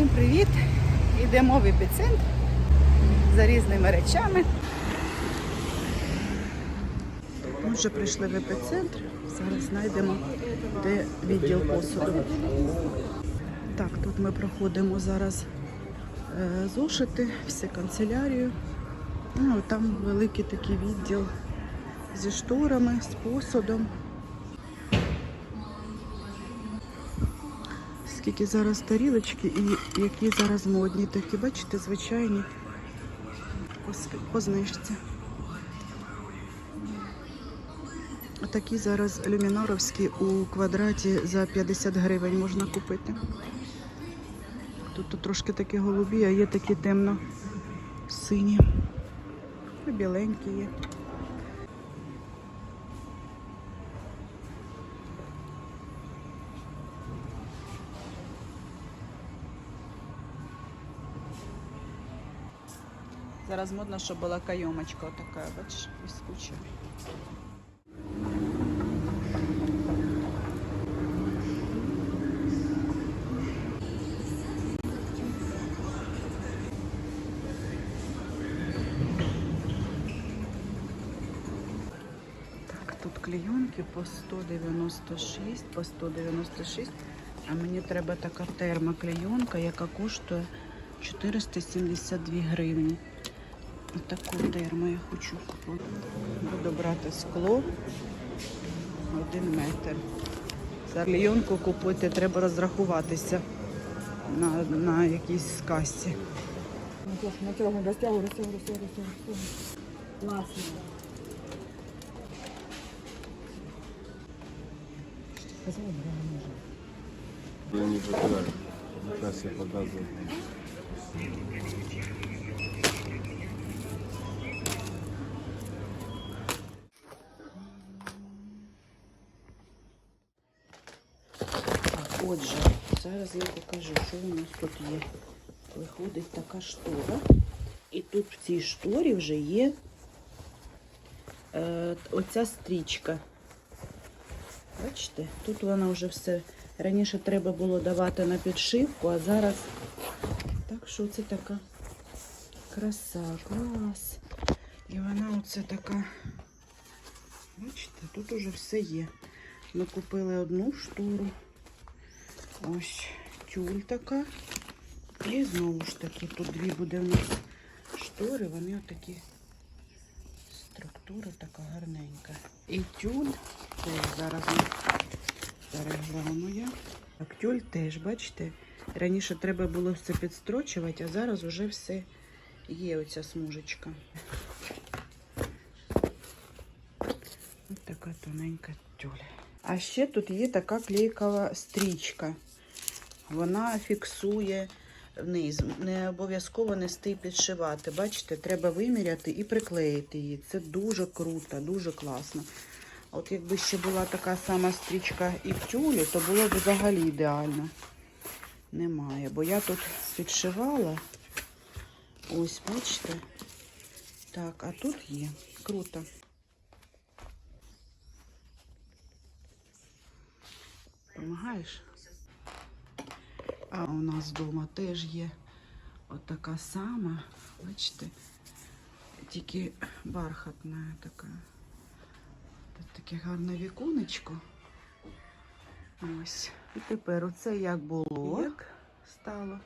Всім привіт! Йдемо в епіцентр за різними речами. Ми вже прийшли в епіцентр. Зараз знайдемо, де відділ посуду. Так, тут ми проходимо зараз е, зошити, всі канцелярію. Ну, там великий такий відділ зі шторами, з посудом. Скільки зараз тарілочки і які зараз модні. Такі, бачите, звичайні по, знижці. Такі зараз люміноровські у квадраті за 50 гривень можна купити. Тут, тут трошки такі голубі, а є такі темно-сині. Біленькі є. Зараз модно, щоб була кайомочка така, бачиш, блискуча. Так, тут клейонки по 196, по 196. А мені треба така термоклейонка, яка коштує 472 гривні. Таку терму я хочу купити. Буду брати скло один метр. За клейонку купити треба розрахуватися на, на якійсь растягивай, растягивай, растягивай, растягивай. Классно. Сказала. Я не выбираю. Сейчас я показываю. Отже, зараз я покажу, що у нас тут є. Виходить така штора. І тут в цій шторі вже є е, оця стрічка. Бачите, тут вона вже все. Раніше треба було давати на підшивку, а зараз. Так що це така краса, клас. І вона оце така. Бачите, тут уже все є. Ми купили одну штору. Ось тюль така. І знову ж таки, тут дві буде в нас штори, вони отакі. Структура така гарненька. І тюль теж зараз я. Так, тюль теж, бачите, раніше треба було все підстрочувати, а зараз вже все є оця смужечка. Ось така тоненька тюль. А ще тут є така клейкова стрічка. Вона фіксує вниз. Не обов'язково нести і підшивати. Бачите, треба виміряти і приклеїти її. Це дуже круто, дуже класно. От якби ще була така сама стрічка і в тюлі, то було б взагалі ідеально. Немає, бо я тут підшивала. Ось, бачите? Так, а тут є. Круто. Помагаєш? А у нас вдома теж є отака сама, бачите, тільки бархатна така. Тут таке гарне віконечко. Ось. І тепер оце як було, як стало.